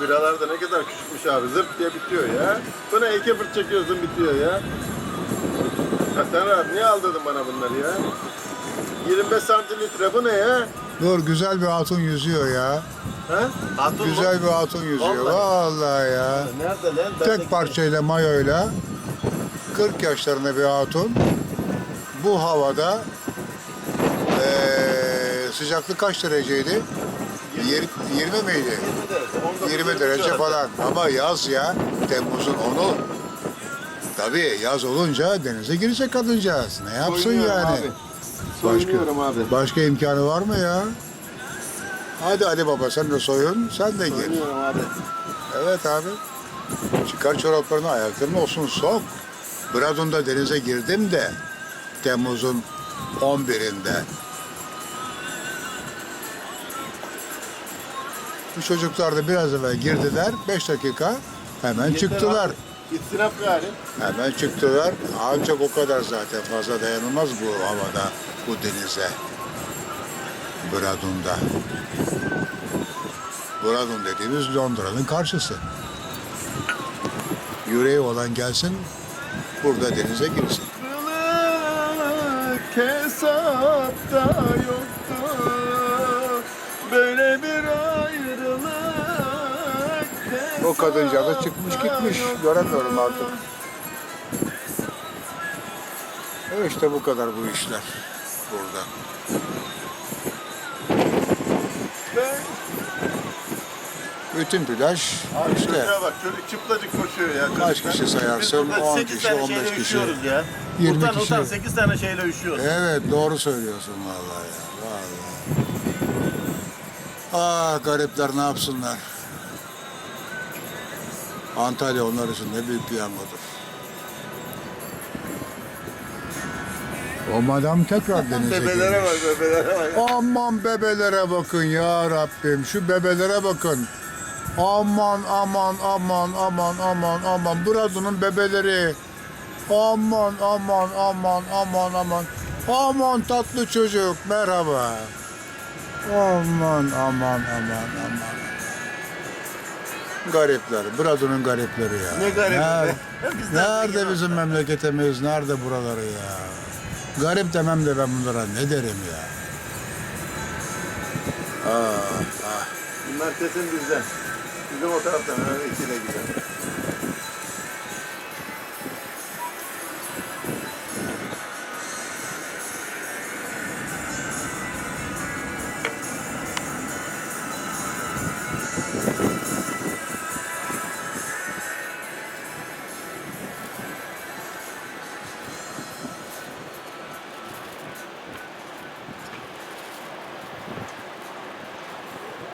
biralar da ne kadar küçükmüş abi. Zırt diye bitiyor ya. Ne iki fırt çekiyorsun bitiyor ya. Hasan abi niye aldırdın bana bunları ya? 25 santimetre bu ne ya? Dur güzel bir hatun yüzüyor ya. Ha? Hatun? Güzel bir hatun yüzüyor. Vallahi. Vallahi ya. Nerede lan? Ben de- Tek parçayla mayoyla 40 yaşlarında bir hatun bu havada eee sıcaklık kaç dereceydi? Yir- 20 miydi? 20 derece. 19 20 derece falan. Ama yaz ya. Temmuz'un 10'u. Tabii yaz olunca denize girecek kadıncağız. Ne yapsın Soyunuyorum yani? Abi. Soyunuyorum abi. Başka imkanı var mı ya? Hadi Ali Baba sen de soyun, sen de gir. Soyunuyorum abi. Evet abi. Çıkar çoraplarını, ayaklarını olsun sok. Bradun'da denize girdim de Temmuz'un 11'inde. Bu çocuklar da biraz evvel girdiler. 5 dakika hemen Yeter çıktılar. abi. İstinaf gari. Hemen çıktılar. Ancak o kadar zaten fazla dayanılmaz bu havada, bu denize. Bradun'da. Bradun dediğimiz Londra'nın karşısı. Yüreği olan gelsin, burada denize girsin. Kılık hesapta kadıncağız da çıkmış gitmiş. Göremiyorum artık. E işte bu kadar bu işler burada. Bütün plaj Abi işte çocuğa bak çocuk çıplacık koşuyor ya. Kaç çocuklar. kişi sayarsın? Biz burada 10 sekiz kişi, tane 15 şeyle kişi. üşüyoruz ya. 20 utan kişi. utan 8 tane şeyle üşüyoruz. Evet doğru söylüyorsun vallahi ya. Vallahi. Ah garipler ne yapsınlar. Antalya onlar için ne büyük piyangodur. O madam tekrar denize Bebelere girmiş. bak bebelere bak. Aman bebelere bakın ya Rabbim. Şu bebelere bakın. Aman aman aman aman aman aman. Bradun'un bebeleri. Aman aman aman aman aman. Aman tatlı çocuk merhaba. Aman aman aman aman. Garipler. Bradun'un garipleri ya. Ne garibi Nerede, bizim memleketimiz? Nerede buraları ya? Garip demem de ben bunlara ne derim ya? Ah, ah. Bunlar kesin bizden. Bizim o taraftan öyle ikile gider.